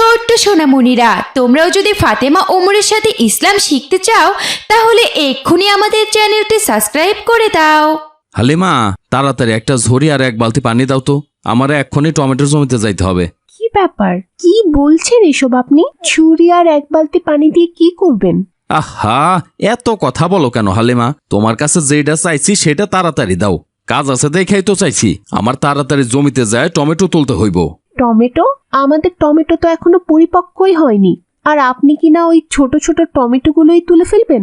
ছোট্ট সোনামণিরা তোমরাও যদি ফাতেমা ওমরের সাথে ইসলাম শিখতে চাও তাহলে এক্ষুনি আমাদের চ্যানেলটি সাবস্ক্রাইব করে দাও। হালিমা তাড়াতাড়ি একটা ঝুড়ি আর এক বালতি পানি দাও তো। আমার এক্ষুনি টমেটো জমিতে যাইতে হবে। কি ব্যাপার? কি বলছেন এসব আপনি? ছুরি আর এক বালতি পানি দিয়ে কি করবেন? আহা এত কথা বলো কেন হালিমা? তোমার কাছে যেটা চাইছি সেটা তাড়াতাড়ি দাও। কাজ আছে দেখাই তো চাইছি। আমার তাড়াতাড়ি জমিতে যায় টমেটো তুলতে হইব। টমেটো? আমাদের টমেটো তো এখনও পরিপক্কই হয়নি। আর আপনি কি না ওই ছোট ছোট টমেটোগুলোই তুলে ফেলবেন?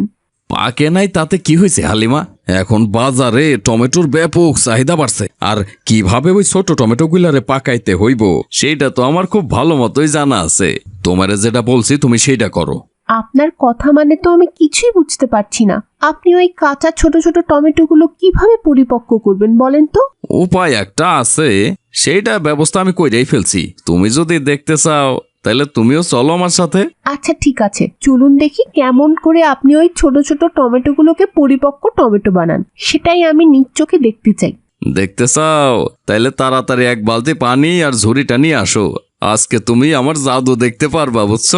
পাকে নাই তাতে কি হয়েছে, হালিমা? এখন বাজারে টমেটোর ব্যাপক চাহিদা বাড়ছে। আর কীভাবে ওই ছোট টমেটো গুলারে পাকাইতে হইব, সেটা তো আমার খুব ভালো মতোই জানা আছে। তোমারে যেটা বলছি তুমি সেইটা করো। আপনার কথা মানে তো আমি কিছুই বুঝতে পারছি না। আপনি ওই কাঁচা ছোট ছোট টমেটোগুলো কীভাবে পরিপক্ক করবেন বলেন তো? উপায় একটা আছে। সেইটা ব্যবস্থা আমি কইরাই ফেলছি। তুমি যদি দেখতে চাও তাহলে তুমিও চলো আমার সাথে। আচ্ছা ঠিক আছে। চলুন দেখি কেমন করে আপনি ওই ছোট ছোট টমেটোগুলোকে পরিপক্ক টমেটো বানান। সেটাই আমি নিজ চোখে দেখতে চাই। দেখতে চাও তাহলে তাড়াতাড়ি এক বালতি পানি আর ঝুড়িটা নিয়ে আসো। আজকে তুমি আমার জাদু দেখতে পারবা বুঝছ?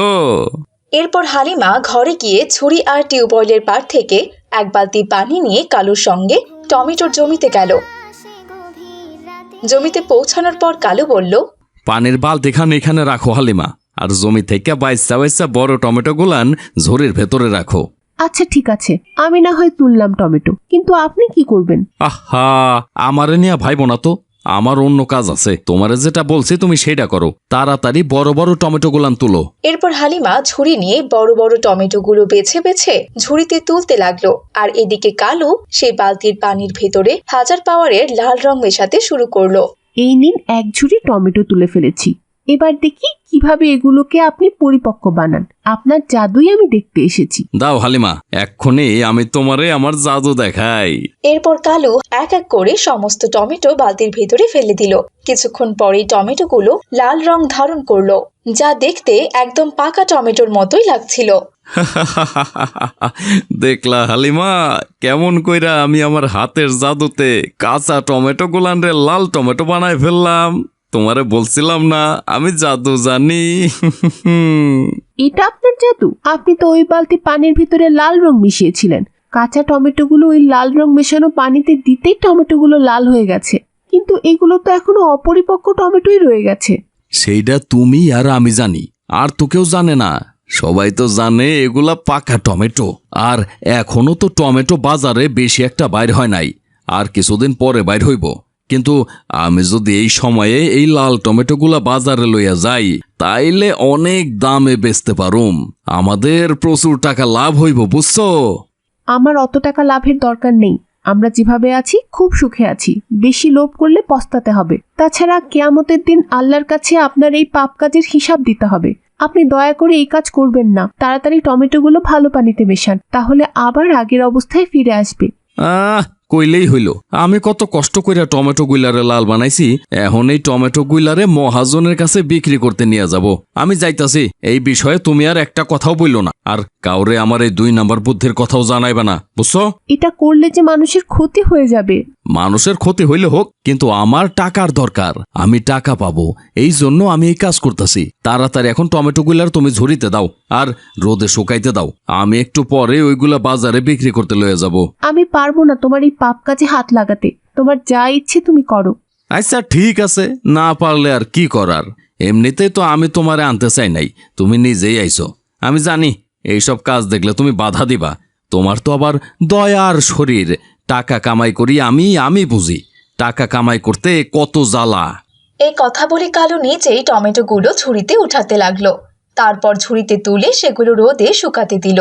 এরপর হালিমা ঘরে গিয়ে ছুরি আর টিউবওয়েলের পার থেকে এক বালতি পানি নিয়ে কালুর সঙ্গে টমেটোর জমিতে গেল। জমিতে পৌঁছানোর পর কালু বলল পানির বালতিখান এখানে রাখো হালিমা আর জমি থেকে বাইসা বাইসা বড় টমেটো গুলান ঝুড়ির ভেতরে রাখো। আচ্ছা ঠিক আছে আমি না হয় তুললাম টমেটো কিন্তু আপনি কি করবেন? আহা আমারে নিয়ে ভাইব না তো। আমার অন্য কাজ আছে। তোমার যেটা বলছে তুমি সেটা করো। তাড়াতাড়ি বড় বড় টমেটো গুলান তুলো। এরপর হালিমা ঝুড়ি নিয়ে বড় বড় টমেটোগুলো বেছে বেছে ঝুড়িতে তুলতে লাগল। আর এদিকে কালু সেই বালতির পানির ভেতরে হাজার পাওয়ারের লাল রং মেশাতে শুরু করল। এই নিন এক ঝুড়ি টমেটো তুলে ফেলেছি। এবার দেখি কীভাবে এগুলোকে আপনি পরিপক্ক বানান। আপনার জাদুই আমি দেখতে এসেছি। দাও হালিমা এক্ষণে আমি তোমারে আমার জাদু দেখাই। এরপর কালু এক এক করে সমস্ত টমেটো বালতির ভেতরে ফেলে দিল। কিছুক্ষণ পরেই টমেটোগুলো লাল রং ধারণ করল যা দেখতে একদম পাকা টমেটোর মতোই লাগছিল। দেখলা হালিমা কেমন কইরা আমি আমার হাতের জাদুতে কাঁচা টমেটো গুলান রে লাল টমেটো বানায় ফেললাম। তোমারে বলছিলাম না আমি জাদু জানি। এটা আপনার জাদু? আপনি তো ওই বালতি পানির ভিতরে লাল রং মিশিয়েছিলেন। কাঁচা টমেটোগুলো ওই লাল রং মেশানো পানিতে দিতেই টমেটোগুলো লাল হয়ে গেছে। কিন্তু এগুলো তো এখনও অপরিপক্ক টমেটোই রয়ে গেছে। সেইটা তুমি আর আমি জানি আর তো কেউ জানে না। সবাই তো জানে এগুলা পাকা টমেটো আর এখনও তো টমেটো বাজারে বেশি একটা বাইর হয় নাই আর কিছুদিন পরে বাইর হইব। কিন্তু আমি যদি এই সময়ে এই লাল টমেটোগুলা বাজারে লইয়া যাই তাইলে অনেক দামে বেচতে পারুম। আমাদের প্রচুর টাকা লাভ হইব বুঝছ? আমার অত টাকা লাভের দরকার নেই। আমরা যেভাবে আছি খুব সুখে আছি। বেশি লোভ করলে পস্তাতে হবে। তাছাড়া কেয়ামতের দিন আল্লাহর কাছে আপনার এই পাপ কাজের হিসাব দিতে হবে। আপনি দয়া করে এই কাজ করবেন না। তাড়াতাড়ি টমেটোগুলো ভালো পানিতে মেশান তাহলে আবার আগের অবস্থায় ফিরে আসবে। আহ কইলেই হইল। আমি কত কষ্ট কইরা টমেটো গুইলারে লাল বানাইছি, এখন এই টমেটো গুইলারে মহাজনের কাছে বিক্রি করতে নিয়ে যাব। আমি যাইতাছি, এই বিষয়ে তুমি আর একটা কথাও বইল না। আর কাউরে আমার এই দুই নাম্বার বুদ্ধির কথাও জানাইবা না, বুঝছ? এটা করলে যে মানুষের ক্ষতি হয়ে যাবে। মানুষের ক্ষতি হইলে হোক কিন্তু আমার টাকার দরকার। আমি টাকা পাবো। এই জন্য আমি এই কাজ করতেছি। তাড়াতাড়ি এখন টমেটো গুলার তুমি ঝুড়িতে দাও আর রোদে শুকাইতে দাও। আমি একটু পরে ওইগুলা বাজারে বিক্রি করতে লয়ে যাব। আমি পারব না তোমার এই পাপ কাজে হাত লাগাতে। তোমার যা ইচ্ছে তুমি করো। আচ্ছা ঠিক আছে। না পারলে আর কি করার? এমনিতেই তো আমি তোমারে আনতে চাই নাই। তুমি নিজেই আইছো। আমি জানি এইসব কাজ দেখলে তুমি বাধা দিবা। তোমার তো আবার দয়ার শরীর। টাকা কামাই করি আমি আমি বুঝি। টাকা কামাই করতে কত জ্বালা। এই কথা বলে কালু নিজেই টমেটোগুলো ঝুড়িতে উঠাতে লাগল। তারপর ঝুড়িতে তুলে সেগুলো রোদে শুকাতে দিল।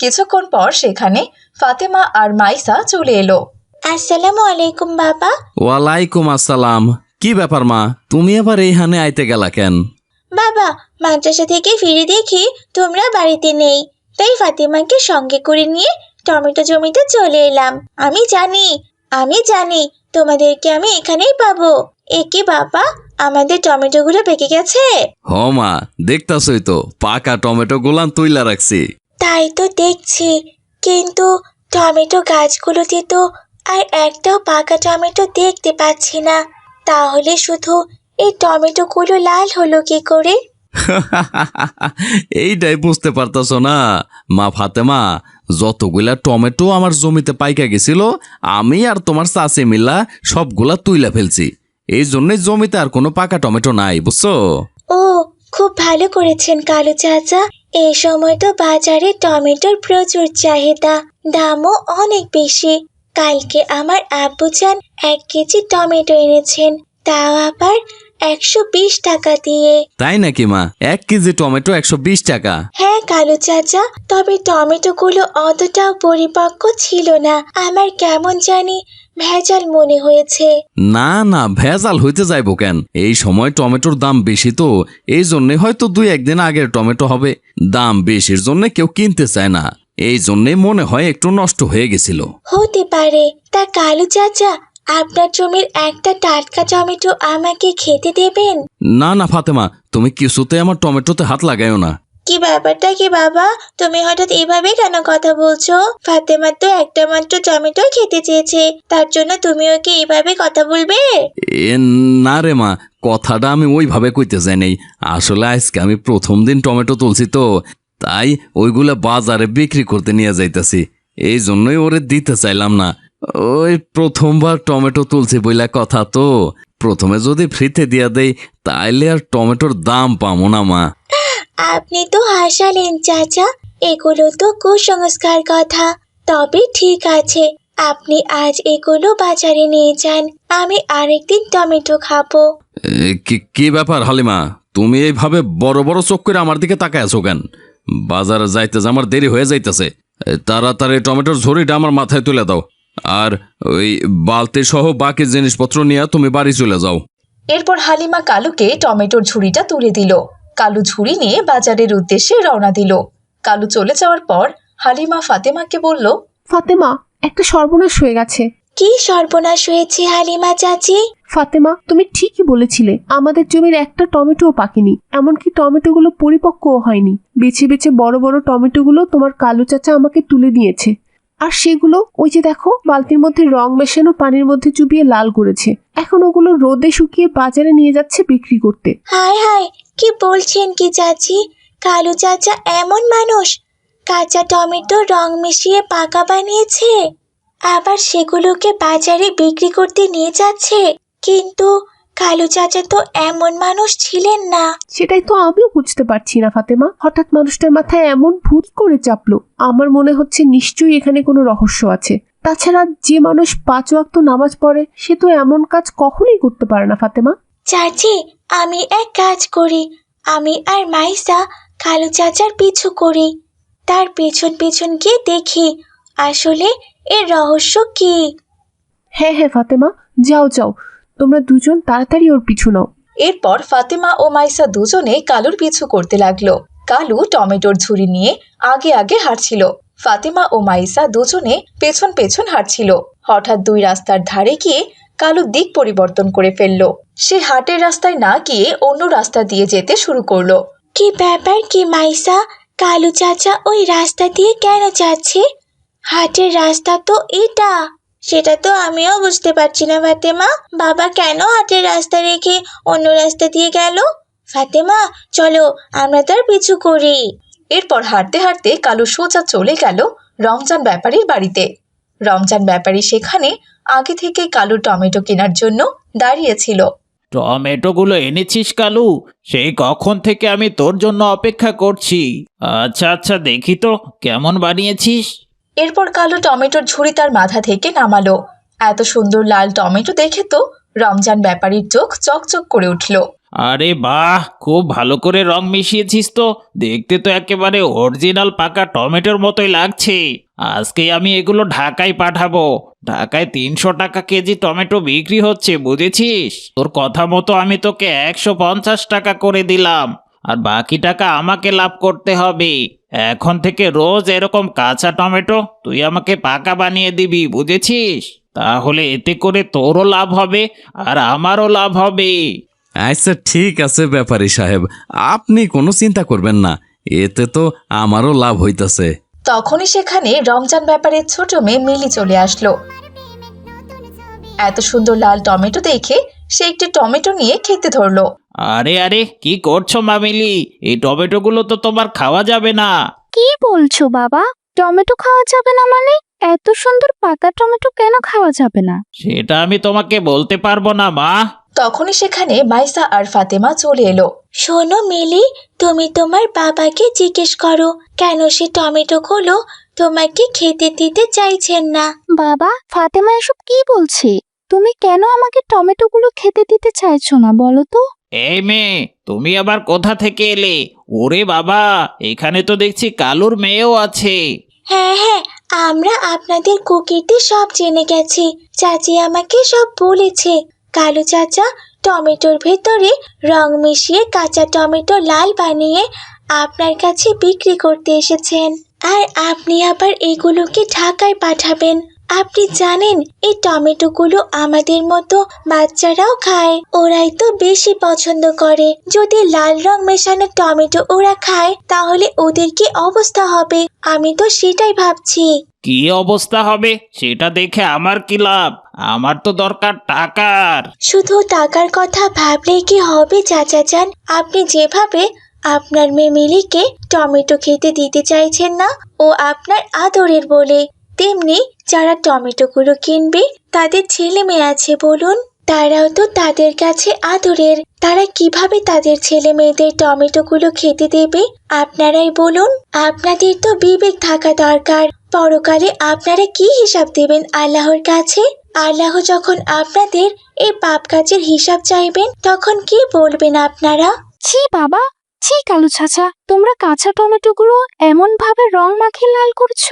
কিছুক্ষণ পর সেখানে ফাতেমা আর মাইসা চলে এলো। আসসালামু আলাইকুম বাবা। ওয়ালাইকুম আসসালাম। কি ব্যাপার মা? তুমি আবার এইখানে আইতে গেলা কেন? বাবা মাদ্রাসা থেকে ফিরে দেখি তোমরা বাড়িতে নেই। তাই ফাতিমাকে সঙ্গে করে নিয়ে টমেটো জমিতে চলে এলাম। আমি জানি আমি জানি তোমাদেরকে আমি এখানেই পাবো। এ কি বাবা আমাদের টমেটোগুলো পেকে গেছে? হ মা দেখতাছই তো পাকা টমেটো গুলান তুইলা রাখছি। তাই তো দেখছি কিন্তু টমেটো গাছগুলোতে তো আর একটাও পাকা টমেটো দেখতে পাচ্ছি না। তাহলে শুধু এই টমেটোগুলো লাল হলো কি করে? এইটাই বুঝতে পারতাছ না। মা ফাতেমা যতগুলা টমেটো আমার জমিতে পাইকা গেছিল, আমি আর তোমার চাষে মিল্লা সবগুলা তুইলা ফেলছি। এই জন্যই জমিতে আর কোনো পাকা টমেটো নাই, বুঝছ? ও, খুব ভালো করেছেন কালু চাচা। এই সময় তো বাজারে টমেটোর প্রচুর চাহিদা, দামও অনেক বেশি। কালকে আমার আব্বুজান এক কেজি টমেটো এনেছেন, তাও আবার একশো বিশ টাকা দিয়ে। তাই নাকি মা? এক কেজি টমেটো একশো বিশ টাকা। হ্যাঁ কালু চাচা তবে টমেটোগুলো অতটাও পরিপক্ক ছিল না। আমার কেমন জানি ভেজাল মনে হয়েছে। না না ভেজাল হইতে যাইব কেন? এই সময় টমেটোর দাম বেশি তো। এই জন্যে হয়তো দুই একদিন আগের টমেটো হবে। দাম বেশির জন্য কেউ কিনতে চায় না। এই জন্যে মনে হয় একটু নষ্ট হয়ে গেছিল। হতে পারে। তা কালু চাচা আপনার জমির একটা টাটকা টমেটো আমাকে খেতে দেবেন? না না ফাতেমা তুমি কিছুতে আমার টমেটোতে হাত লাগাইও না। কি ব্যাপারটা কি বাবা? তুমি হঠাৎ এভাবে কেন কথা বলছো? ফাতেমা তো একটা মাত্র টমেটো খেতে চেয়েছে তার জন্য তুমি ওকে এভাবে কথা বলবে? এ না রে মা কথাটা আমি ওইভাবে কইতে চাই নাই। আসলে আজকে আমি প্রথম দিন টমেটো তুলছি তো তাই ওইগুলা বাজারে বিক্রি করতে নিয়ে যাইতাছি। এই জন্যই ওরে দিতে চাইলাম না। ওই প্রথমবার টমেটো তুলছি বইলা কথা তো। প্রথমে যদি ফ্রিতে দিয়া দেই তাইলে আর টমেটোর দাম পামো না মা। আপনি তো হাসালেন চাচা। এগুলো তো কুসংস্কার কথা। তবে ঠিক আছে আপনি আজ এগুলো বাজারে নিয়ে যান। আমি আরেকদিন টমেটো খাব। এ, কি কি ব্যাপার হালিমা? তুমি এইভাবে বড় বড় চোখ করে আমার দিকে তাকায় আছো কেন? বাজারে যাইতে যে আমার দেরি হয়ে যাইতেছে। এ, তাড়াতাড়ি টমেটোর ঝুড়িটা আমার মাথায় তুলে দাও। আর ওই বালতি সহ বাকি জিনিসপত্র নিয়ে তুমি বাড়ি চলে যাও। এরপর হালিমা কালুকে টমেটোর ঝুড়িটা তুলে দিল। কালু ঝুড়ি নিয়ে বাজারের উদ্দেশ্যে রওনা দিল। কালু চলে যাওয়ার পর হালিমা ফাতেমাকে বলল ফাতেমা একটা সর্বনাশ হয়ে গেছে। কি সর্বনাশ হয়েছে হালিমা চাচি? ফাতেমা তুমি ঠিকই বলেছিলে আমাদের জমির একটা টমেটোও পাকেনি এমনকি টমেটোগুলো পরিপক্কও হয়নি। বেছে বেছে বড় বড় টমেটোগুলো তোমার কালু চাচা আমাকে তুলে দিয়েছে। আর সেগুলো ওই যে দেখো, বালতির মধ্যে রং মেশানো পানির মধ্যে চুবিয়ে লাল করেছে। এখন ওগুলো রোদে শুকিয়ে বাজারে নিয়ে যাচ্ছে বিক্রি করতে। হায় হায়, কি বলছেন কি চাচি? কালু চাচা এমন মানুষ। কাঁচা টমেটো রং মিশিয়ে পাকা বানিয়েছে। আবার সেগুলোকে বাজারে বিক্রি করতে নিয়ে যাচ্ছে। কিন্তু কালু চাচা তো এমন মানুষ ছিলেন না। সেটাই তো আমিও বুঝতে পারছি না ফাতেমা। হঠাৎ মানুষটার মাথায় এমন ভূত করে চাপলো। আমার মনে হচ্ছে নিশ্চয়ই এখানে কোনো রহস্য আছে। তাছাড়া যে মানুষ পাঁচ ওয়াক্ত নামাজ পড়ে সে তো এমন কাজ কখনোই করতে পারে না ফাতেমা। চাচি আমি এক কাজ করি। আমি আর মাইসা কালু চাচার পিছু করি। তার পেছন পেছন গিয়ে দেখি আসলে এর রহস্য কি। হ্যাঁ হ্যাঁ ফাতেমা যাও যাও। তোমরা দুজন তাড়াতাড়ি ওর পিছু নাও। এরপর ফাতেমা ও মাইসা দুজনে কালুর পিছু করতে লাগল। কালু টমেটোর ঝুড়ি নিয়ে আগে আগে হাঁটছিল। ফাতেমা ও মাইসা দুজনে পেছন পেছন হাঁটছিল। হঠাৎ দুই রাস্তার ধারে গিয়ে কালু দিক পরিবর্তন করে ফেলল। সে হাটের রাস্তায় না গিয়ে অন্য রাস্তা দিয়ে যেতে শুরু করল। কি ব্যাপার কি মাইসা? কালু চাচা ওই রাস্তা দিয়ে কেন যাচ্ছে? হাটের রাস্তা তো এটা। সেটা তো আমিও বুঝতে পারছি না ফাতেমা। বাবা কেন হাটের রাস্তা রেখে অন্য রাস্তা দিয়ে গেল? ফাতেমা চলো আমরা তার পিছু করি। এরপর হাঁটতে হাঁটতে কালু সোজা চলে গেল রমজান ব্যাপারীর বাড়িতে। রমজান ব্যাপারী সেখানে আগে থেকে কালু টমেটো কেনার জন্য দাঁড়িয়েছিল। টমেটোগুলো এনেছিস কালু? সেই কখন থেকে আমি তোর জন্য অপেক্ষা করছি। আচ্ছা আচ্ছা দেখি তো কেমন বানিয়েছিস? এরপর কালু টমেটোর ঝুড়ি তার মাথা থেকে নামালো। এত সুন্দর লাল টমেটো দেখে তো রমজান ব্যাপারীর চোখ চকচক করে উঠল। আরে বাহ, খুব ভালো করে রং মিশিয়েছিস তো। দেখতে তো একেবারে অরিজিনাল পাকা টমেটোর মতোই লাগছে। আজকেই আমি এগুলো ঢাকায় পাঠাবো। ঢাকায় তিনশো টাকা কেজি টমেটো বিক্রি হচ্ছে, বুঝেছিস? তোর কথা মতো আমি তোকে একশো পঞ্চাশ টাকা করে দিলাম। আর বাকি টাকা আমাকে লাভ করতে হবে। এখন থেকে রোজ এরকম কাঁচা টমেটো তুই আমাকে পাকা বানিয়ে দিবি বুঝেছিস? তাহলে এতে করে তোরও লাভ হবে আর আমারও লাভ হবে। আচ্ছা ঠিক আছে ব্যাপারী সাহেব আপনি কোনো চিন্তা করবেন না এতে তো আমারও লাভ হইতাছে। তখনই সেখানে রমজান ব্যাপারের ছোট মেয়ে মিলি চলে আসলো। এত সুন্দর লাল টমেটো দেখে সে একটি টমেটো নিয়ে খেতে ধরলো। আরে আরে কি করছ মামিলি? এই টমেটোগুলো তো তোমার খাওয়া যাবে না। কি বলছো বাবা? টমেটো খাওয়া যাবে না মানে? এত সুন্দর পাকা টমেটো কেন খাওয়া যাবে না? সেটা আমি তোমাকে বলতে পারব না মা। তখনই সেখানে মাইসা আর ফাতেমা চলে এলো। শোনো মিলি তুমি তোমার বাবাকে জিজ্ঞেস করো কেন সে টমেটোগুলো তোমাকে খেতে দিতে চাইছেন না? বাবা ফাতেমা এসব কি বলছে? তুমি কেন আমাকে টমেটোগুলো খেতে দিতে চাইছো না বলো তো? এই মেয়ে তুমি আবার কোথা থেকে এলে? ওরে বাবা এখানে তো দেখছি কালুর মেয়েও আছে। হ্যাঁ হ্যাঁ আমরা আপনাদের কুকিরটি সব জেনে গেছি। চাচি আমাকে সব বলেছে। কালু চাচা টমেটোর ভেতরে রং মিশিয়ে কাঁচা টমেটো লাল বানিয়ে আপনার কাছে বিক্রি করতে এসেছেন। আর আপনি আবার এগুলোকে ঢাকায় পাঠাবেন। আপনি জানেন এই টমেটোগুলো আমাদের মতো বাচ্চারাও খায়। ওরাই তো বেশি পছন্দ করে। যদি লাল রং মেশানো টমেটো ওরা খায় তাহলে ওদের কি অবস্থা হবে? আমি তো সেটাই ভাবছি। কি অবস্থা হবে? সেটা দেখে আমার কি লাভ? আমার তো দরকার টাকার। শুধু টাকার কথা ভাবলেই কি হবে চাচা চান আপনি যেভাবে আপনার মেয়ে মিলিকে টমেটো খেতে দিতে চাইছেন না ও আপনার আদরের বলে। তেমনি যারা টমেটোগুলো কিনবে, তাদের ছেলে মেয়ে আছে বলুন। তারাও তো তাদের কাছে আদরের। তারা কীভাবে তাদের ছেলে মেয়েদের টমেটোগুলো খেতে দেবে? আপনারাই বলুন। আপনাদের তো বিবেক থাকা দরকার। পরকালে আপনারা কি হিসাব দেবেন আল্লাহর কাছে? আল্লাহ যখন আপনাদের এই পাপ কাজের হিসাব চাইবেন, তখন কি বলবেন আপনারা? ছি বাবা, ছি কালু চাচা, তোমরা কাঁচা টমেটোগুলো এমন ভাবে রং মাখিয়ে লাল করছ?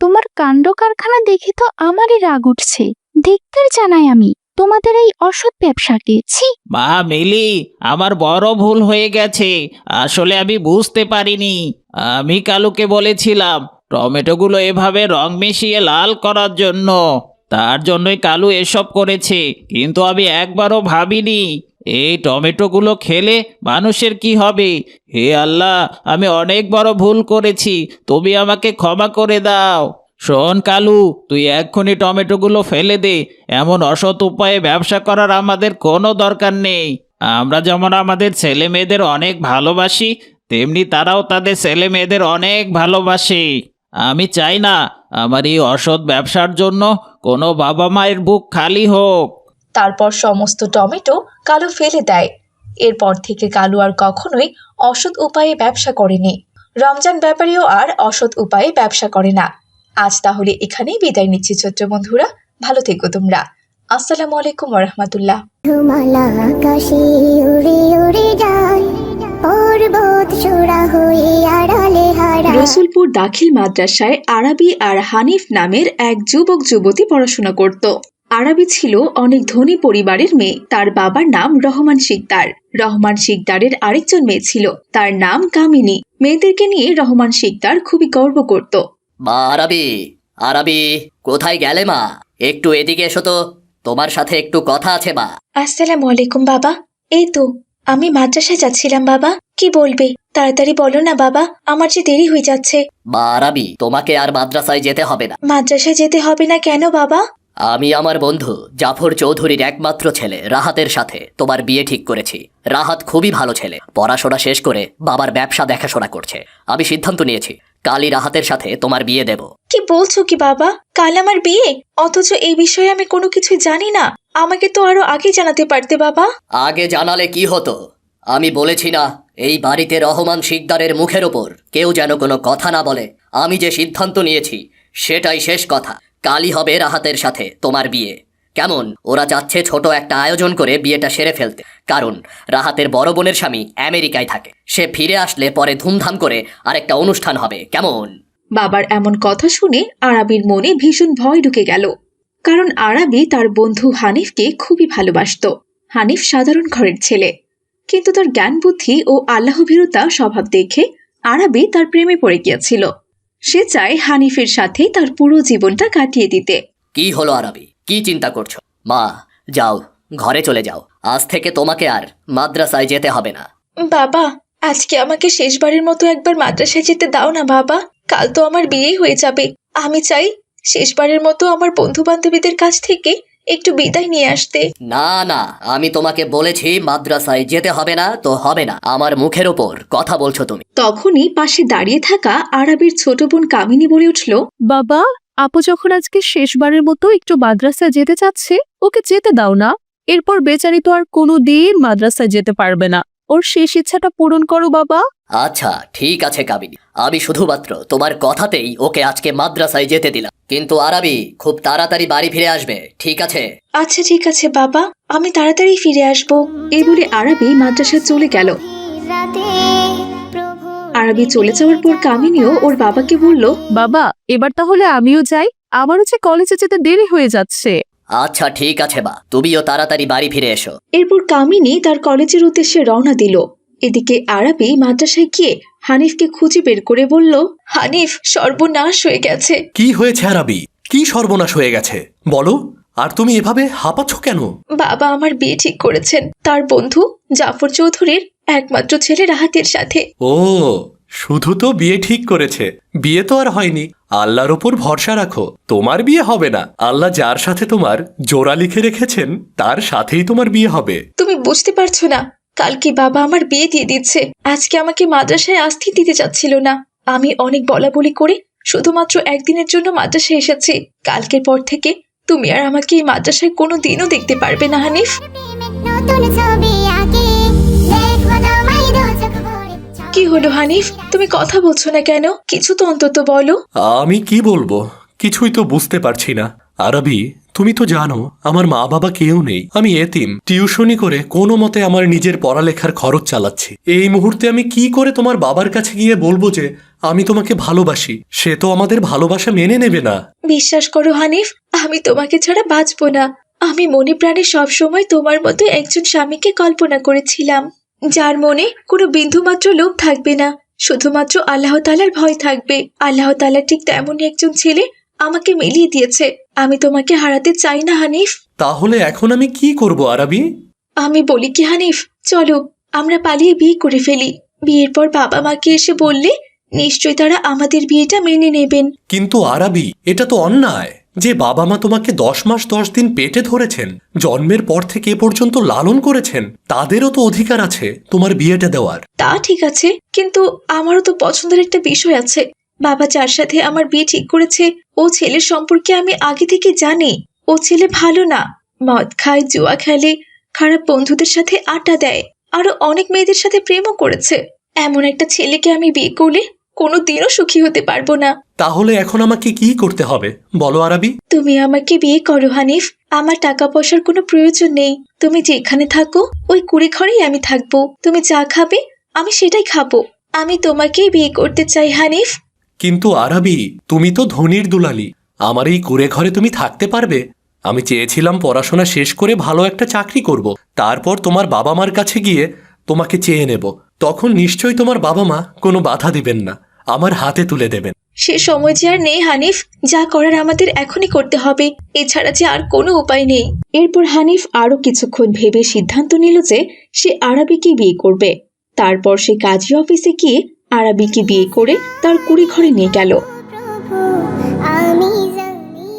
তোমার কাণ্ড কারখানা দেখে তো আমারই রাগ উঠছে। দেখতে জানাই আমি, তোমাদের এই অসৎ ব্যবসাকে। ছি। মা মিলি, আমার বড় ভুল হয়ে গেছে। আসলে আমি বুঝতে পারিনি। আমি কালুকে বলেছিলাম, টমেটোগুলো এভাবে রং মিশিয়ে লাল করার জন্য। তার জন্যই কালু এসব করেছে, কিন্তু আমি একবারও ভাবিনি। এই টমেটোগুলো খেলে মানুষের কি হবে? হে আল্লাহ, আমি অনেক বড় ভুল করেছি, তুমি আমাকে ক্ষমা করে দাও। শোন কালু, তুই এক্ষুনি টমেটোগুলো ফেলে দে, এমন অসৎ উপায়ে ব্যবসা করার আমাদের কোনো দরকার নেই। আমরা যেমন আমাদের ছেলে মেয়েদের অনেক ভালোবাসি, তেমনি তারাও তাদের ছেলে মেয়েদের অনেক ভালোবাসে। আমি চাই না, আমার এই অসৎ ব্যবসার জন্য কোনো বাবা মায়ের বুক খালি হোক। তারপর সমস্ত টমেটো কালু ফেলে দেয়। এরপর থেকে কালু আর কখনোই অসৎ উপায়ে ব্যবসা করেনি। রমজান ব্যাপারীও আর অসৎ উপায়ে ব্যবসা করে না। আজ তাহলে এখানেই বিদায় নিচ্ছি ছোট্ট বন্ধুরা। ভালো থেকো তোমরা। আসসালামু আলাইকুম রহমতুল্লাহ ধুমালা আকাশে উড়ে উড়ে যায় পর্বত চূড়া হয়ে আড়ালে হারায় রসুলপুর দাখিল মাদ্রাসায় আরাবি আর হানিফ নামের এক যুবক যুবতী পড়াশোনা করত। আরাবি ছিল অনেক ধনী পরিবারের মেয়ে। তার বাবার নাম রহমান শিকদার। রহমান শিকদারের আরেকজন মেয়ে ছিল। তার নাম কামিনী। মেয়েদেরকে নিয়ে রহমান শিকদার খুবই গর্ব করত। মা আরবি আরবি কোথায় গেলে মা? একটু এদিকে এসো তো। তোমার সাথে একটু কথা আছে মা। আসসালামু আলাইকুম বাবা। এই তো আমি মাদ্রাসায় যাচ্ছিলাম বাবা। কি বলবে? তাড়াতাড়ি বলো না বাবা আমার যে দেরি হয়ে যাচ্ছে। মা আরবি তোমাকে আর মাদ্রাসায় যেতে হবে না। মাদ্রাসায় যেতে হবে না কেন বাবা? আমি আমার বন্ধু জাফর চৌধুরীর একমাত্র ছেলে রাহাতের সাথে। তোমার বিয়ে ঠিক করেছি। রাহাত খুবই ভালো ছেলে। পড়াশোনা শেষ করে বাবার ব্যবসা দেখাশোনা করছে। আমি সিদ্ধান্ত নিয়েছি কালই রাহাতের সাথে তোমার বিয়ে দেব। কি বলছো কি বাবা? কাল আমার বিয়ে? অথচ এই বিষয়ে আমি কোনো কিছুই জানি না। আমাকে তো আরও আগে জানাতে পারতে বাবা। আগে জানালে কি হতো? আমি বলেছি না এই বাড়িতে রহমান শিকদারের মুখের ওপর কেউ যেন কোনো কথা না বলে। আমি যে সিদ্ধান্ত নিয়েছি সেটাই শেষ কথা। কালই হবে রাহাতের সাথে তোমার বিয়ে। কেমন? ওরা চাচ্ছে ছোট একটা আয়োজন করে বিয়েটা সেরে ফেলতে। কারণ, রাহাতের বড় বোনের স্বামী আমেরিকায় থাকে। সে ফিরে আসলে পরে ধুমধাম করে আরেকটা অনুষ্ঠান হবে। কেমন? বাবার এমন কথা শুনে আরাবির মনে ভীষণ ভয় ঢুকে গেল। কারণ আরাবি তার বন্ধু হানিফকে খুবই ভালোবাসত। হানিফ সাধারণ ঘরের ছেলে। কিন্তু তার জ্ঞান বুদ্ধি ও আল্লাহভীরতা স্বভাব দেখে আরাবি তার প্রেমে পড়ে গিয়েছিল। সে চায় হানিফের সাথেই তার পুরো জীবনটা কাটিয়ে দিতে। কি হলো আরবি? কি চিন্তা করছ? মা যাও ঘরে চলে যাও। আজ থেকে তোমাকে আর মাদ্রাসায় যেতে হবে না। বাবা আজকে আমাকে শেষবারের মতো একবার মাদ্রাসায় যেতে দাও না বাবা। কাল তো আমার বিয়েই হয়ে যাবে। আমি চাই শেষবারের মতো আমার বন্ধু বান্ধবীদের কাছ থেকে একটু বিদায় নিয়ে আসতে। না না আমি তোমাকে বলেছি মাদ্রাসায় যেতে হবে না তো হবে না। আমার মুখের ওপর কথা বলছো তুমি। তখনই পাশে দাঁড়িয়ে থাকা আরবের ছোট বোন কামিনী বলে উঠল বাবা আপু যখন আজকে শেষবারের মতো একটু মাদ্রাসা যেতে চাচ্ছে ওকে যেতে দাও না। এরপর বেচারি তো আর কোনো দিন মাদ্রাসায় যেতে পারবে না। ওর শেষ ইচ্ছাটা পূরণ করো বাবা। আচ্ছা ঠিক আছে কাবিনী। আমি শুধুমাত্র তোমার কথাতেই ওকে আজকে মাদ্রাসায় যেতে দিলাম। কিন্তু আরবি খুব তাড়াতাড়ি বাড়ি ফিরে আসবে ঠিক আছে? আচ্ছা ঠিক আছে বাবা। আমি তাড়াতাড়ি ফিরে আসব। এই বলে আরবি মাদ্রাসায় চলে গেল। আরবি চলে যাওয়ার পর কামিনীও ওর বাবাকে বলল বাবা এবার তাহলে আমিও যাই। আমারও যে কলেজে যেতে দেরি হয়ে যাচ্ছে। আচ্ছা ঠিক আছে বা। তুমিও তাড়াতাড়ি বাড়ি ফিরে এসো। এরপর কামিনী তার কলেজের উদ্দেশ্যে রওনা দিল। এদিকে আরবি মাদ্রাসায় গিয়ে হানিফকে খুঁজে বের করে বলল হানিফ সর্বনাশ হয়ে গেছে। কি হয়েছে আরাবি কি সর্বনাশ হয়ে গেছে? বলো আর তুমি এভাবে হাঁপাচ্ছ কেন? বাবা আমার বিয়ে ঠিক করেছেন। তার বন্ধু জাফর চৌধুরীর একমাত্র ছেলে রাহাতের সাথে। ও শুধু তো বিয়ে ঠিক করেছে। বিয়ে তো আর হয়নি। আল্লাহর ওপর ভরসা রাখো তোমার বিয়ে হবে না। আল্লাহ যার সাথে তোমার জোড়া লিখে রেখেছেন তার সাথেই তোমার বিয়ে হবে। তুমি বুঝতে পারছ না কালকে বাবা আমার বিয়ে দিয়ে দিচ্ছে। আজকে আমাকে মাদ্রাসায় আসতে দিতে চাচ্ছিল না। আমি অনেক বলা বলি করে শুধুমাত্র একদিনের জন্য মাদ্রাসায় এসেছি। কালকের পর থেকে তুমি আর আমাকে এই মাদ্রাসায় কোনো দিনও দেখতে পারবে না হানিফ। কি হলো হানিফ? তুমি কথা বলছো না কেন? কিছু তো অন্তত বলো। আমি কি বলব? কিছুই তো বুঝতে পারছি না। আরবি তুমি তো জানো আমার মা বাবা কেউ নেই। আমি এতিম। টিউশনি করে কোনো মতে আমার নিজের পড়ালেখার খরচ চালাচ্ছি। এই মুহূর্তে আমি কি করে তোমার বাবার কাছে গিয়ে বলব যে আমি তোমাকে ভালোবাসি? সে তো আমাদের ভালোবাসা মেনে নেবে না। বিশ্বাস করো হানিফ আমি তোমাকে ছাড়া বাঁচবো না। আমি মনে প্রাণে সবসময় তোমার মতো একজন স্বামীকে কল্পনা করেছিলাম। যার মনে কোনো বিন্দুমাত্র লোভ থাকবে না শুধুমাত্র আল্লাহ তালার ভয় থাকবে। আল্লাহ তালা ঠিক তেমনই একজন ছেলে আমাকে মিলিয়ে দিয়েছে। আমি তোমাকে হারাতে চাই না হানিফ। তাহলে এখন আমি কি করব আরবি? আমি বলি কি হানিফ চলো আমরা পালিয়ে বিয়ে করে ফেলি। বিয়ের পর বাবা মাকে এসে বললে নিশ্চয়ই তারা আমাদের বিয়েটা মেনে নেবেন। কিন্তু আরবি এটা তো অন্যায়। যে বাবা মা তোমাকে দশ মাস দশ দিন পেটে ধরেছেন, জন্মের পর থেকে এ পর্যন্ত লালন করেছেন, তাদেরও তো অধিকার আছে তোমার বিয়েটা দেওয়ার। তা ঠিক আছে, কিন্তু আমারও তো পছন্দের একটা বিষয় আছে। বাবা যার সাথে আমার বিয়ে ঠিক করেছে, ও ছেলের সম্পর্কে আমি আগে থেকে জানি। ও ছেলে ভালো না, মদ খায়, জুয়া খেলে, খারাপ বন্ধুদের সাথে আড্ডা দেয় আরও অনেক মেয়েদের সাথে প্রেমও করেছে। এমন একটা ছেলেকে আমি বিয়ে করলে কোনো দিনও সুখী হতে পারব না। তাহলে এখন আমাকে কি করতে হবে? বলো আরবি। তুমি আমাকে বিয়ে করো হানিফ। আমার টাকা পয়সার কোনো প্রয়োজন নেই। তুমি যেখানে থাকো ওই কুড়ি ঘরেই আমি থাকব। তুমি যা খাবে আমি সেটাই খাব। আমি তোমাকেই বিয়ে করতে চাই হানিফ। কিন্তু আরবি তুমি তো ধনির দুলালি। আমার এই কুড়ে ঘরে তুমি থাকতে পারবে। আমি চেয়েছিলাম পড়াশোনা শেষ করে ভালো একটা চাকরি করব। তারপর তোমার বাবা মার কাছে গিয়ে তোমাকে চেয়ে নেব। তখন নিশ্চয়ই তোমার বাবা মা কোনো বাধা দিবেন না। আমার হাতে তুলে দেবেন। সে সময় যে আর নেই হানিফ যা করার আমাদের এখনই করতে হবে। এছাড়া যে আর কোনো উপায় নেই। এরপর হানিফ আরও কিছুক্ষণ ভেবে সিদ্ধান্ত নিল যে সে আরবিকে বিয়ে করবে। তারপর সে কাজী অফিসে গিয়ে আরবিকে বিয়ে করে তার কুড়ি ঘরে নিয়ে গেল।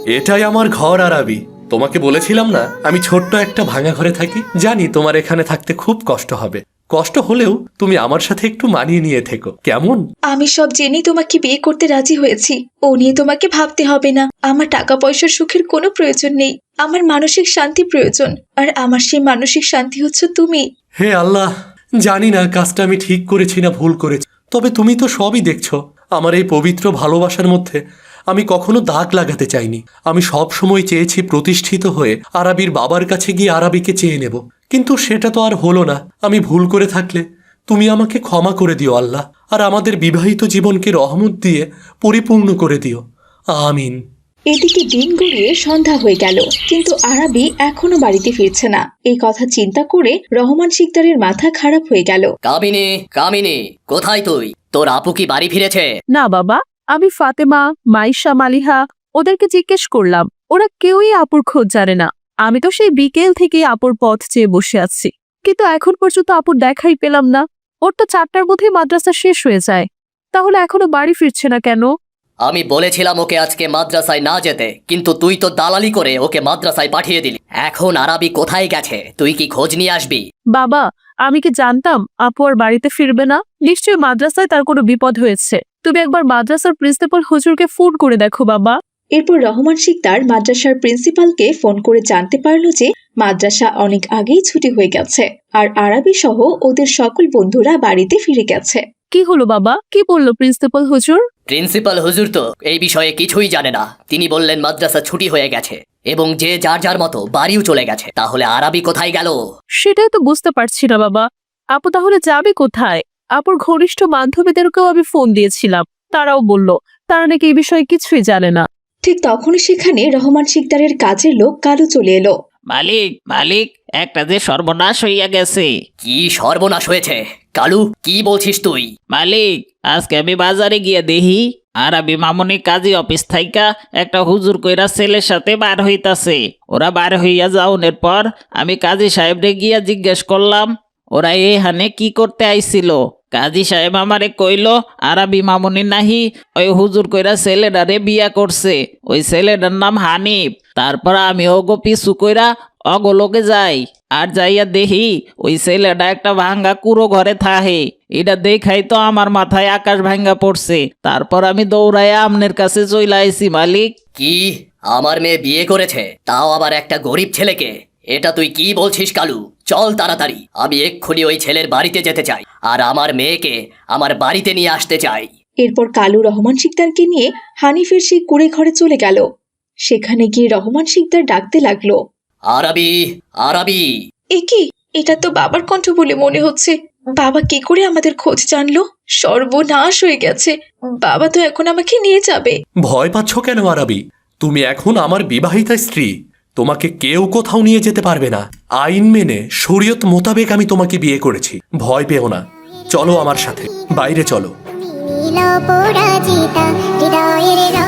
এটাই আমার ঘর আরবি। তোমাকে বলেছিলাম না আমি ছোট্ট একটা ভাঙা ঘরে থাকি। জানি তোমার এখানে থাকতে খুব কষ্ট হবে। কষ্ট হলেও তুমি আমার সাথে একটু মানিয়ে নিয়ে থেকো। কেমন? আমি সব জেনেই তোমাকে বিয়ে করতে রাজি হয়েছি। ও নিয়ে তোমাকে ভাবতে হবে না। আমার টাকা পয়সার সুখের কোনো প্রয়োজন নেই। আমার মানসিক শান্তি প্রয়োজন। আর আমার সেই মানসিক শান্তি হচ্ছে তুমি। হে আল্লাহ জানি না কাজটা আমি ঠিক করেছি না ভুল করেছি। তবে তুমি তো সবই দেখছ। আমার এই পবিত্র ভালোবাসার মধ্যে আমি কখনো দাগ লাগাতে চাইনি। আমি সব সময় চেয়েছি প্রতিষ্ঠিত হয়ে আরাবির বাবার কাছে গিয়ে আরাবিকে চেয়ে নেব। কিন্তু সেটা তো আর হলো না। আমি ভুল করে থাকলে তুমি আমাকে ক্ষমা করে দিও আল্লাহ আর আমাদের বিবাহিত জীবনকে রহমত দিয়ে পরিপূর্ণ করে দিও। আমিন। এদিকে দিন গড়িয়ে সন্ধ্যা হয়ে গেল কিন্তু আরাবি এখনও বাড়িতে ফিরছে না। এই কথা চিন্তা করে রহমান শিকদারের মাথা খারাপ হয়ে গেল। কামিনী কামিনী কোথায় তুই? তোর আপু কি বাড়ি ফিরেছে? না বাবা আমি ফাতেমা মাইশা মালিহা ওদেরকে জিজ্ঞেস করলাম, ওরা কেউই আপুর খোঁজ জানে না। আমি তো সেই বিকেল থেকে আপুর পথ চেয়ে বসে আছি। কিন্তু এখন পর্যন্ত আপুর দেখাই পেলাম না। ওর তো চারটার মধ্যেই মাদ্রাসা শেষ হয়ে যায়। তাহলে এখনও বাড়ি ফিরছে না কেন? আমি বলেছিলাম ওকে আজকে মাদ্রাসায় না যেতে কিন্তু তুই তো দালালি করে ওকে মাদ্রাসায় পাঠিয়ে দিলি। এখন আরাবি কোথায় গেছে? তুই কি খোঁজ নিয়ে আসবি? বাবা আমি কি জানতাম আপু আর বাড়িতে ফিরবে না? নিশ্চয়ই মাদ্রাসায় তার কোনো বিপদ হয়েছে। তুমি একবার মাদ্রাসার প্রিন্সিপাল হুজুরকে ফোন করে দেখো বাবা। এরপর রহমান শিকদার মাদ্রাসার প্রিন্সিপালকে ফোন করে জানতে পারল যে মাদ্রাসা অনেক আগেই ছুটি হয়ে গেছে আর আরবি সহ ওদের সকল বন্ধুরা বাড়িতে ফিরে গেছে। কি হলো বাবা? কি বলল প্রিন্সিপাল হুজুর? প্রিন্সিপাল হুজুর তো এই বিষয়ে কিছুই জানে না। তিনি বললেন মাদ্রাসা ছুটি হয়ে গেছে এবং যে যার যার মতো বাড়িও চলে গেছে। তাহলে আরাবি কোথায় গেল? সেটাই তো বুঝতে পারছি না বাবা। আপু তাহলে যাবে কোথায়? আপুর ঘনিষ্ঠ বান্ধবীদেরকেও আমি ফোন দিয়েছিলাম। তারাও বলল তারা নাকি এই বিষয়ে কিছুই জানে না। ঠিক তখনই সেখানে রহমান শিকদারের কাজের লোক কালু চলে এলো। মালিক মালিক একটা যে সর্বনাশ হইয়া গেছে। কি সর্বনাশ হয়েছে? কালু, কি বলছিস তুই? মালিক, আজকে আমি বাজারে গিয়ে দেখি, আর আমি মামনি কাজী অফিস থাইকা একটা হুজুর কইরা ছেলের সাথে বার হইতাছে। ওরা বার হইয়া যাওনের পর আমি কাজী সাহেবরে গিয়া জিজ্ঞেস করলাম, ওরা এখানে কি করতে আইছিল? কাজী সাহেব আমারে কইল আরবি মামুনি নাহি, ওই হুজুর কইরা ছেলেটারে বিয়া করছে। ওই ছেলেটার নাম হানিফ। তারপর আমি ওগো পিছু কইরা অগলোকে যাই। আর যাইয়া দেখি ওই ছেলেটা একটা ভাঙ্গা কুড়ো ঘরে থাহে। এটা দেখাই তো আমার মাথায় আকাশ ভাঙ্গা পড়ছে। তারপর আমি দৌড়াইয়া আমনের কাছে চইলা আইছি মালিক। কি? আমার মেয়ে বিয়ে করেছে তাও আবার একটা গরিব ছেলেকে? এটা তুই কি বলছিস কালু? চল তাড়াতাড়ি আমি এক্ষুনি ওই ছেলের বাড়িতে যেতে চাই আর আমার মেয়েকে আমার বাড়িতে নিয়ে আসতে চাই। এরপর কালু রহমান শিকদারকে নিয়ে হানিফের সেই কুড়ে ঘরে চলে গেল। সেখানে গিয়ে রহমান শিকদার ডাকতে লাগল। আরবি আরবি। এ কি এটা তো বাবার কণ্ঠ বলে মনে হচ্ছে। বাবা কি করে আমাদের খোঁজ জানলো? সর্বনাশ হয়ে গেছে। বাবা তো এখন আমাকে নিয়ে যাবে। ভয় পাচ্ছ কেন আরাবি? তুমি এখন আমার বিবাহিতা স্ত্রী। তোমাকে কেউ কোথাও নিয়ে যেতে পারবে না। আইন মেনে শরীয়ত মোতাবেক আমি তোমাকে বিয়ে করেছি। ভয় পেও না। চলো আমার সাথে। বাইরে চলো। নীল পরাজিতা হৃদয়ের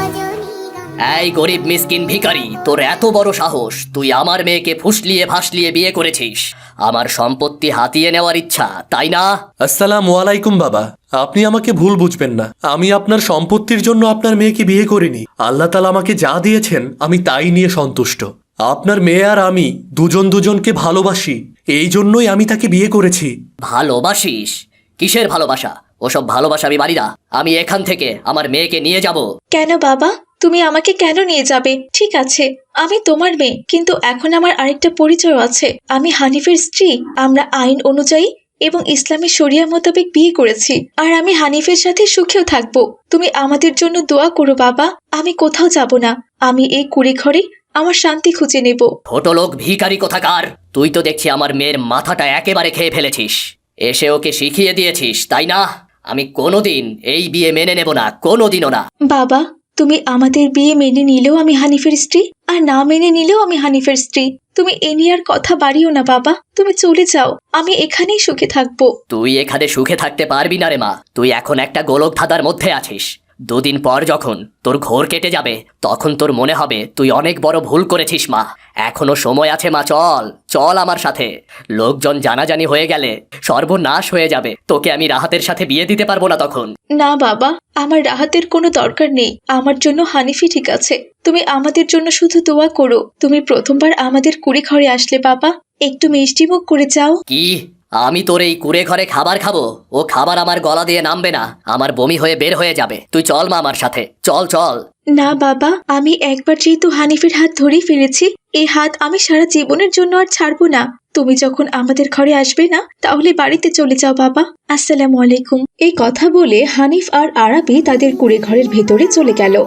এই গরিব মিসকিন ভিখারি তোর এত বড় সাহস তুই আমার মেয়েকে ফুসলিয়ে ফাসলিয়ে বিয়ে করেছিস। আমার সম্পত্তি হাতিয়ে নেওয়ার ইচ্ছা তাই না? আসসালামু আলাইকুম বাবা। আপনি আমাকে ভুল বুঝবেন না। আমি আপনার সম্পত্তির জন্য আপনার মেয়েকে বিয়ে করিনি। আল্লাহ তালা আমাকে যা দিয়েছেন আমি তাই নিয়ে সন্তুষ্ট। আপনার মেয়ে আর আমি দুজন দুজনকে ভালোবাসি। এই জন্যই আমি তাকে বিয়ে করেছি। ভালোবাসিস? কিসের ভালোবাসা? ওসব ভালোবাসা আমি মানি না আমি এখান থেকে আমার মেয়েকে নিয়ে যাব। কেন বাবা? তুমি আমাকে কেন নিয়ে যাবে? ঠিক আছে আমি তোমার মেয়ে কিন্তু এখন আমার আরেকটা পরিচয় আছে। আমি হানিফের স্ত্রী আমরা আইন অনুযায়ী এবং ইসলামী শরিয়া মোতাবেক বিয়ে করেছি। আর আমি হানিফের সাথে সুখেও থাকব। তুমি আমাদের জন্য দোয়া করো বাবা আমি কোথাও যাব না। আমি এই কুড়ি ঘরে আমার শান্তি খুঁজে নেব। ছোট লোক ভিখারি কোথাকার? তুই তো দেখছি আমার মেয়ের মাথাটা একেবারে খেয়ে ফেলেছিস। এসে ওকে শিখিয়ে দিয়েছিস তাই না? আমি কোনোদিন এই বিয়ে মেনে নেব না কোনোদিনও না। বাবা তুমি আমাদের বিয়ে মেনে নিলেও আমি হানিফের স্ত্রী, আর না মেনে নিলেও আমি হানিফের স্ত্রী। তুমি এ নিয়ে আর কথা বাড়িও না, বাবা। তুমি চলে যাও। আমি এখানেই সুখে থাকব। তুই এখানে সুখে থাকতে পারবি না রে মা। তুই এখন একটা গোলক ধাঁধার মধ্যে আছিস। দুদিন পর যখন তোর ঘোর কেটে যাবে তখন তোর মনে হবে তুই অনেক বড় ভুল করেছিস মা। এখনও সময় আছে মা চল চল আমার সাথে। লোকজন জানাজানি হয়ে গেলে সর্বনাশ হয়ে যাবে। তোকে আমি রাহাতের সাথে বিয়ে দিতে পারব না তখন। না বাবা আমার রাহাতের কোনো দরকার নেই। আমার জন্য হানিফি ঠিক আছে। তুমি আমাদের জন্য শুধু দোয়া করো। তুমি প্রথমবার আমাদের কুড়ি ঘরে আসলে বাবা। একটু মিষ্টি মুখ করে যাও। কি? আমি তোর এই কুড়ে ঘরে খাবার খাব। ও খাবার আমার গলা দিয়ে নামবে না। আমার বমি হয়ে বের হয়ে যাবে। তুই চল মা আমার সাথে। চল চল। না বাবা আমি একবার যেহেতু হানিফের হাত ধরেই ফেলেছি এই হাত আমি সারা জীবনের জন্য আর ছাড়বো না। তুমি যখন আমাদের ঘরে আসবে না তাহলে বাড়িতে চলে যাও বাবা। আসসালামু আলাইকুম। এই কথা বলে হানিফ আর আরাবি তাদের কুড়ে ঘরের ভেতরে চলে গেল।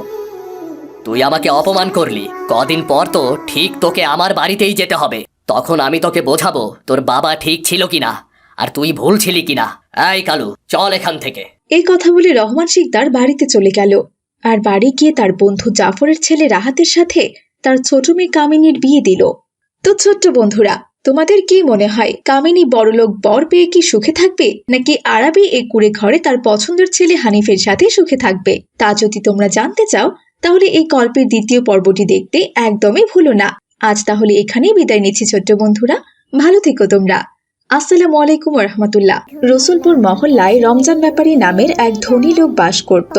তুই আমাকে অপমান করলি। কদিন পর তো ঠিক তোকে আমার বাড়িতেই যেতে হবে। তখন আমি তোকে বোঝাবো তোর বাবা ঠিক ছিল কিনা, আর তুই ভুল ছিলি কিনা। এই কালু, চল এখান থেকে। এই কথা বলে রহমান শিকদার বাড়িতে চলে গেল। আর বাড়ি গিয়ে তার বন্ধু জাফরের ছেলে রাহাতের সাথে তার ছোট মেয়ে কামিনীর বিয়ে দিল। তো ছোট্ট বন্ধুরা, তোমাদের কি মনে হয়, কামিনী বড়লোক বর পেয়ে কি সুখে থাকবে, নাকি আরবি এই কুড়ে ঘরে তার পছন্দের ছেলে হানিফের সাথে সুখে থাকবে? তা যদি তোমরা জানতে চাও, তাহলে এই গল্পের দ্বিতীয় পর্বটি দেখতে একদমই ভুলো না। আজ তাহলে এখানেই বিদায় নিচ্ছি ছোট্ট বন্ধুরা। ভালো থেকো তোমরা। আসসালামু আলাইকুম রহমতুল্লাহ। রসুলপুর মহল্লায় রমজান ব্যাপারী নামের এক ধনী লোক বাস করত।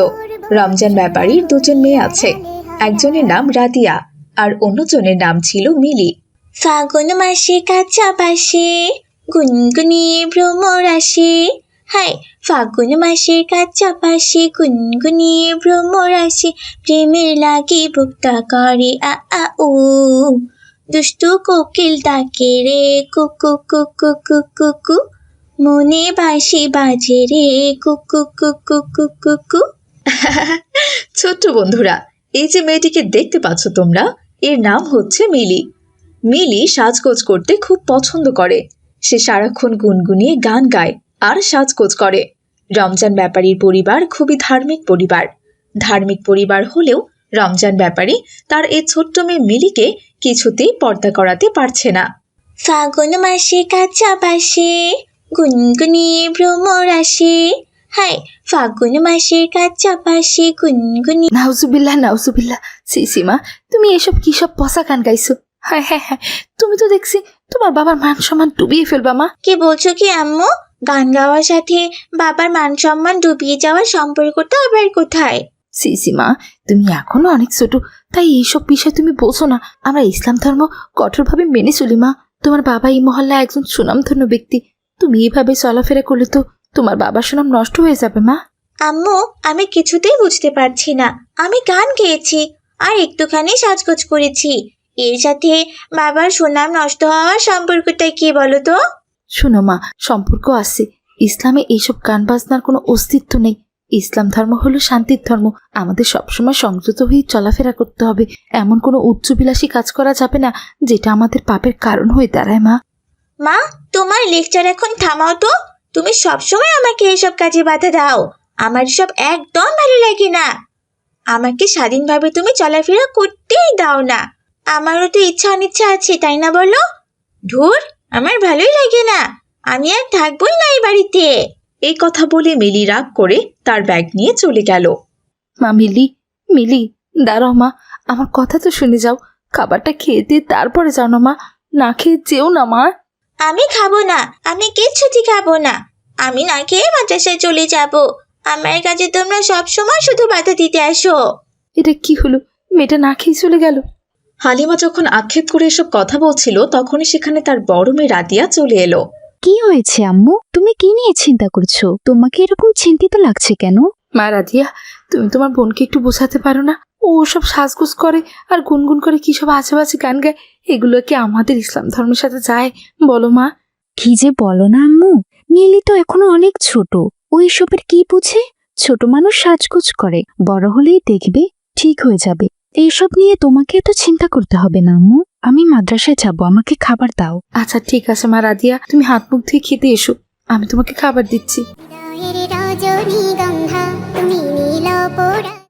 রমজান ব্যাপারীর দুজন মেয়ে আছে। একজনের নাম রাদিয়া আর অন্যজনের নাম ছিল মিলি। ফাগুন মাসে কাঁচা পাশে গুনগুনিয়ে ভ্রমর আসে। হাই ফাগুন মাসে কাঁচা গুনগুনিয়ে ভ্রমর আসে প্রেমের লাগে বুকটা করে আ আ ও দুষ্টু কোকিল ডাকে রে কুকু কুকু কুকু কু মনে বাসি বাজে রে কুকু কুকু কুকু কু ছোট্ট বন্ধুরা এই যে মেয়েটিকে দেখতে পাচ্ছ তোমরা এর নাম হচ্ছে মিলি মিলি সাজগোজ করতে খুব পছন্দ করে সে সারাক্ষণ গুনগুনিয়ে গান গায় আর সাজগোজ করে। রমজান ব্যাপারীর পরিবার খুবই ধার্মিক পরিবার। ধার্মিক পরিবার হলেও রমজান ব্যাপারী তার এই ছোট্ট মেয়ে মিলিকে কিছুতেই পর্দা করাতে পারছে না। ফাগুন মাসে কাঁচা পাশে গুনগুনিয়ে ভ্রমর আসে। হাই ফাগুন মাসের কাঁচা পাশে গুনগুনি নাউজুবিল্লাহ নাউজুবিল্লাহ। সিসিমা তুমি এসব কি সব পসা গান গাইছো? হ্যাঁ হ্যাঁ হ্যাঁ তুমি তো দেখছি তোমার বাবার মান সম্মান ডুবিয়ে ফেলবা মা। কি বলছো কি আম্মু? গান গাওয়ার সাথে বাবার মান সম্মান ডুবিয়ে যাওয়ার সম্পর্কটা আবার কোথায়? সিসিমা তুমি এখনও অনেক ছোট তাই এইসব বিষয় তুমি বোঝো না। আমরা ইসলাম ধর্ম কঠোরভাবে মেনে চলি মা। তোমার বাবা এই মহল্লা একজন সুনামধন্য ব্যক্তি। তুমি এইভাবে চলাফেরা করলে তো তোমার বাবার সুনাম নষ্ট হয়ে যাবে মা। আম্মু আমি কিছুতেই বুঝতে পারছি না। আমি গান গেয়েছি আর একটুখানি সাজগোজ করেছি। এর সাথে বাবার সুনাম নষ্ট হওয়ার সম্পর্কটা কি বলো তো? শোনো মা, সম্পর্ক আছে। ইসলামে এইসব গান বাজনার কোনো অস্তিত্ব নেই। ইসলাম ধর্ম হলো শান্তির ধর্ম। আমাদের সবসময় সংযত হয়ে চলাফেরা করতে হবে। এমন কোনো উচ্চবিলাসী কাজ করা যাবে না, যেটা আমাদের পাপের কারণ হয়ে দাঁড়ায়, মা। মা, তোমার লেকচার এখন থামাও তো। তুমি সবসময় আমাকে এসব কাজে বাধা দাও। আমার সব একদম ভালো লাগে না। আমাকে স্বাধীনভাবে তুমি চলাফেরা করতেই দাও না। আমারও তো ইচ্ছা অনিচ্ছা আছে, তাই না বলো? ধুর আমার ভালোই লাগে না। আমি আর থাকবোই না এই বাড়িতে। এই কথা বলে মিলি রাগ করে তার ব্যাগ নিয়ে চলে গেল। মা মিলি মিলি দাঁড়াও মা আমার কথা তো শুনে যাও। খাবারটা খেয়ে দিয়ে তারপরে যাও না মা। না খেয়ে যেও না মা। আমি খাব না আমি কিচ্ছুটি খাব না। আমি না খেয়ে মাদ্রাসায় চলে যাব। আমার কাছে তোমরা সব সময় শুধু বাধা দিতে আসো। এটা কি হলো? মেয়েটা না খেয়ে চলে গেল? হালিমা যখন আক্ষেপ করে এসব কথা বলছিল তখনই সেখানে তার বড় মেয়ে রাদিয়া চলে এলো। কি হয়েছে আম্মু? তুমি কি নিয়ে চিন্তা করছ? তোমাকে এরকম চিন্তিত লাগছে কেন? মা রাধিয়া তুমি তোমার বোনকে একটু বোঝাতে পারো না? ও সব সাজগোজ করে আর গুনগুন করে কি সব আশেপাশে গান গায়? এগুলো কি আমাদের ইসলাম ধর্মের সাথে যায়? বলো মা। কি যে বলো না আম্মু? নীলি তো এখনও অনেক ছোট। ওই সবের কি বুঝে? ছোট মানুষ সাজগোজ করে বড় হলেই দেখবে ঠিক হয়ে যাবে। এইসব নিয়ে তোমাকে এত চিন্তা করতে হবে না আম্মু। আমি মাদ্রাসায় যাব আমাকে খাবার দাও। আচ্ছা ঠিক আছে মা রাধিয়া তুমি হাত মুখ ধুয়ে খেতে এসো। আমি তোমাকে খাবার দিচ্ছি।